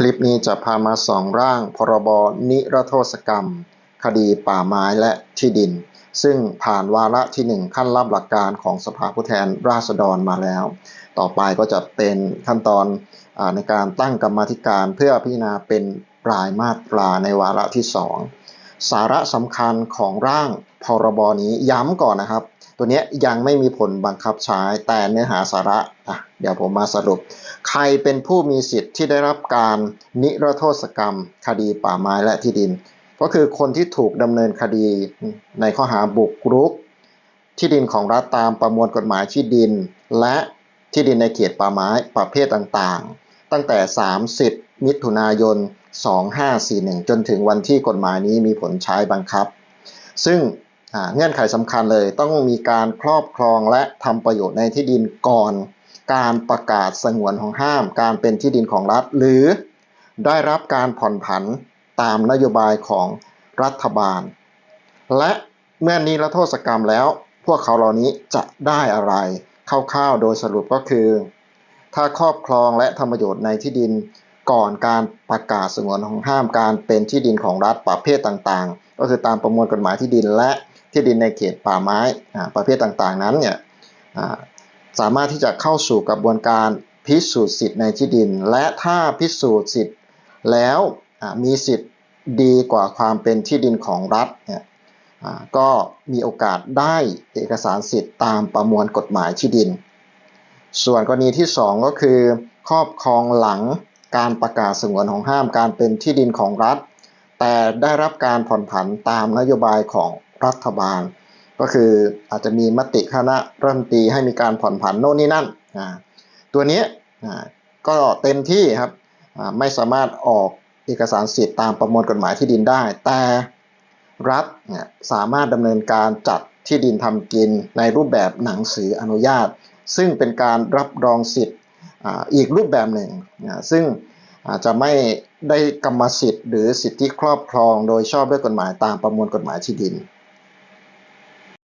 คลิปนี้จะพามาสองร่างพรบนิรโทษกรรม คดีป่าไม้และที่ดิน ซึ่งผ่านวาระที่หนึ่งขั้นรับหลักการของสภาผู้แทนราษฎรมาแล้ว ต่อไปก็จะเป็นขั้นตอนอในการตั้งกรรมธิการเพื่อพิจารณาเป็นรายมาตราในวาระที่สองสาระสำคัญของร่างพรบนี้ย้ำก่อนนะครับ ตัวนี้ยังไม่มีผลบังคับใช้แต่เนื้อหาสาระอะเดี๋ยวผมมาสรุป ใครเป็นผู้มีสิทธิ ที่ได้รับการนิรโทษกรรม คดีป่าไม้และที่ดิน ก็คือคนที่ถูกดำเนินคดีในข้อหาบุกรุก ที่ดินของรัฐตามประมวลกฎหมายที่ดิน และที่ดินในเขตป่าไม้ประเภทต่างๆ ตั้งแต่ 30 มิถุนายน 2541 จนถึงวันที่กฎหมายนี้มีผลใช้บังคับ ซึ่งเงื่อนไขสำคัญเลยต้องมีการครอบครองและทำประโยชน์ในที่ดินก่อน การประกาศสงวนของห้ามการเป็นที่ดินของรัฐ หรือได้รับการผ่อนผันตามนโยบายของรัฐบาล และเมื่อนิรโทษกรรมแล้ว พวกเขาเหล่านี้จะได้อะไรคร่าวๆโดยสรุปก็คือ ถ้าครอบครองและทำประโยชน์ในที่ดินก่อนการประกาศสงวนของห้ามการเป็นที่ดินของรัฐประเภทต่างๆ ก็คือตามประมวลกฎหมายที่ดินและที่ดินในเขตป่าไม้อ่าประเภทต่างๆนั้นเนี่ย สามารถที่จะเข้าสู่กระบวนการพิสูจน์สิทธิ์ในที่ดิน และถ้าพิสูจน์สิทธิ์แล้วมีสิทธิ์ดีกว่าความเป็นที่ดินของรัฐเนี่ยก็มีโอกาสได้เอกสารสิทธิ์ตามประมวลกฎหมายที่ดิน ส่วนกรณีที่ 2 ก็คือ ครอบครองหลังการประกาศสงวนของห้ามการเป็นที่ดินของรัฐ แต่ได้รับการผ่อนผันตามนโยบายของรัฐบาล ก็คืออาจจะมีมติคณะรัฐมนตรีให้มีการผ่อนผันโน่นนี่นั่นตัวนี้ก็เต็มที่ครับไม่สามารถออกเอกสารสิทธิ์ตามประมวลกฎหมายที่ดินได้ แต่รัฐสามารถดำเนินการจัดที่ดินทำกินในรูปแบบหนังสืออนุญาต ซึ่งเป็นการรับรองสิทธิ์อีกรูปแบบหนึ่ง ซึ่งอาจจะไม่ได้กรรมสิทธิ์หรือสิทธิครอบครองโดยชอบด้วยกฎหมายตามประมวลกฎหมายที่ดิน